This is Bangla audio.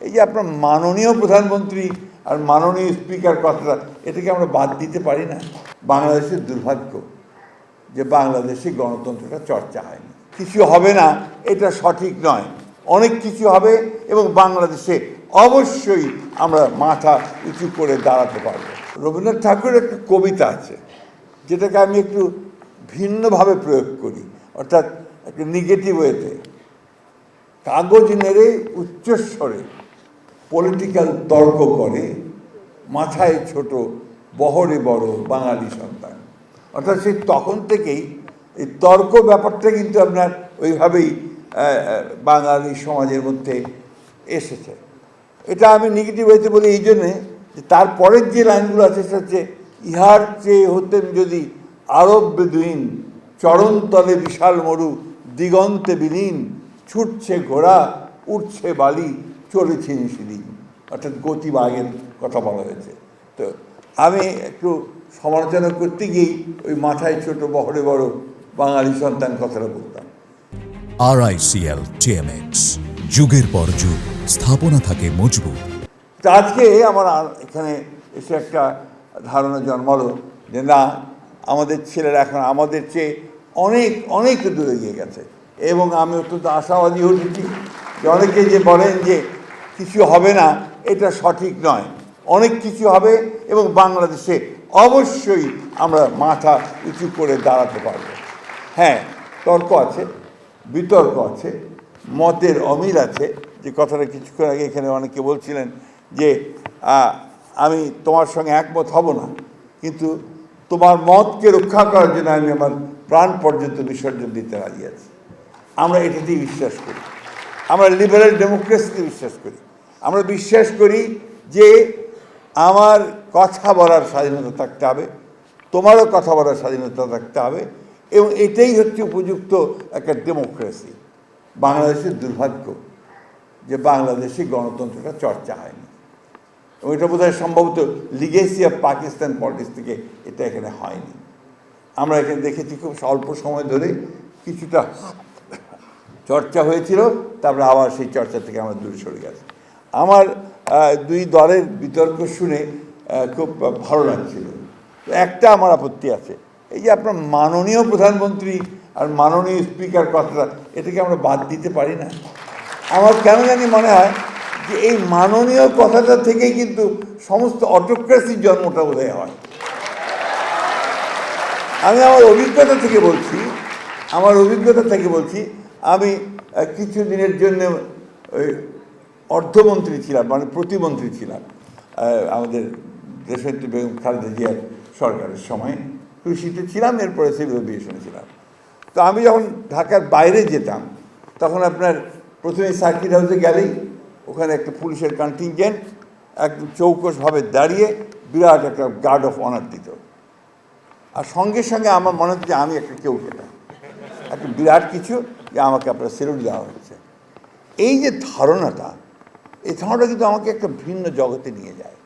এই যে আপনার মাননীয় প্রধানমন্ত্রী আর মাননীয় স্পিকার কথাটা, এটাকে আমরা বাদ দিতে পারি না। বাংলাদেশের দুর্ভাগ্য যে বাংলাদেশে গণতন্ত্রটা চর্চা হয়নি। কিছু হবে না, এটা সঠিক নয়। অনেক কিছু হবে এবং বাংলাদেশে অবশ্যই আমরা মাথা উঁচু করে দাঁড়াতে পারব। রবীন্দ্রনাথ ঠাকুরের একটা কবিতা আছে, যেটাকে আমি একটু ভিন্নভাবে প্রয়োগ করি। অর্থাৎ একটা নেগেটিভ ওয়েতে কাগজ নেড়ে উচ্চস্বরে পলিটিক্যাল তর্ক করে, মাথায় ছোট বহরে বড় বাঙালি সন্তান। অর্থাৎ সেই তখন থেকেই এই তর্ক ব্যাপারটা কিন্তু আপনার ওইভাবেই বাঙালি সমাজের মধ্যে এসেছে। এটা আমি নেগেটিভ হয়েছে বলি এই জন্যে যে তারপরের যে লাইনগুলো আছে সেটা হচ্ছে, ইহার চেয়ে হতেন যদি আরব বেদুইন চরণতলে বিশাল মরু, দিগন্তে বিলীন, ছুটছে ঘোড়া উঠছে বালি চলেছে সেদিন। অর্থাৎ গতি গতিবাগের কথা বলা হয়েছে। তো আমি একটু সমালোচনা করতে গিয়েই ওই মাথায় ছোট বহরে বড় বাঙালি সন্তান কথাটা বলতাম। আরআইসিএল টিএমএক্স যুগের পর যুগ স্থাপনা থাকে মজবুত। আজকে আমার আর- এখানে এসে একটা ধারণা জন্মালো যে না আমাদের ছেলেরা এখন আমাদের চেয়ে অনেক অনেক দূরে গিয়ে গেছে। এবং আমি অত্যন্ত আশাবাদী হয়েছি যে অনেকে যে বলেন যে কিছু হবে না, এটা সঠিক নয়। অনেক কিছু হবে এবং বাংলাদেশে অবশ্যই আমরা মাথা উঁচু করে দাঁড়াতে পারব। হ্যাঁ তর্ক আছে, বিতর্ক আছে, মতের অমিল আছে। যে কথাটা কিছুক্ষণ আগে এখানে অনেকে বলছিলেন যে আমি তোমার সঙ্গে একমত হব না, কিন্তু তোমার মতকে রক্ষা করার জন্য আমি আমার প্রাণ পর্যন্ত বিসর্জন দিতে রাজি আছি। আমরা এটাতেই বিশ্বাস করি। আমরা লিবারেল ডেমোক্রেসিতে বিশ্বাস করি। আমরা বিশ্বাস করি যে আমার কথা বলার স্বাধীনতা থাকতে হবে, তোমারও কথা বলার স্বাধীনতা থাকতে হবে এবং এটাই হচ্ছে উপযুক্ত একটা ডেমোক্রেসি বাংলাদেশের দুর্ভাগ্য যে বাংলাদেশে গণতন্ত্রটা চর্চা হয়নি। এবং এটা বোধহয় সম্ভবত লিগেসি অফ পাকিস্তান পলিটিক্স থেকে এটা এখানে হয়নি। আমরা এখানে দেখেছি খুব অল্প সময় ধরে কিছুটা চর্চা হয়েছিল, তারপরে আবার সেই চর্চা থেকে আমরা দূরে সরে গেছি। আমার দুই দলের বিতর্ক শুনে খুব ভালো লাগছিল। একটা আমার আপত্তি আছে। এই যে আপনার মাননীয় প্রধানমন্ত্রী আর মাননীয় স্পিকার কথাটা, এটাকে আমরা বাদ দিতে পারি না। আমার কেন জানি মনে হয় যে এই মাননীয় কথাটা থেকেই কিন্তু সমস্ত অটোক্রেসির জন্মটা বোধহয় হয়। আমি আমার অভিজ্ঞতা থেকে বলছি, আমার অভিজ্ঞতা থেকে বলছি, আমি কিছু দিনের জন্য ওই অর্থমন্ত্রী ছিলাম মানে প্রতিমন্ত্রী ছিলাম আমাদের দেশনেত্রী বেগম খালেদা জিয়ার সরকারের সময়। কৃষিতে ছিলাম, এরপরে সিভিল এভিয়েশনে ছিলাম। তো আমি যখন ঢাকার বাইরে যেতাম, তখন আপনার প্রথমে সার্কিট হাউসে গেলেই ওখানে একটা পুলিশের কন্টিনজেন্ট একদম চৌকসভাবে দাঁড়িয়ে বিরাট একটা গার্ড অফ অনার দিত। আর সঙ্গে সঙ্গে আমার মনে হচ্ছে আমি একটা কেউ কেটা একটা বিরাট কিছু যে আমাকে আপনার সেলুট দেওয়া হচ্ছে এই যে ধারণাটা এই ধারণাটা কিন্তু আমাকে একটা ভিন্ন জগতে নিয়ে যায়।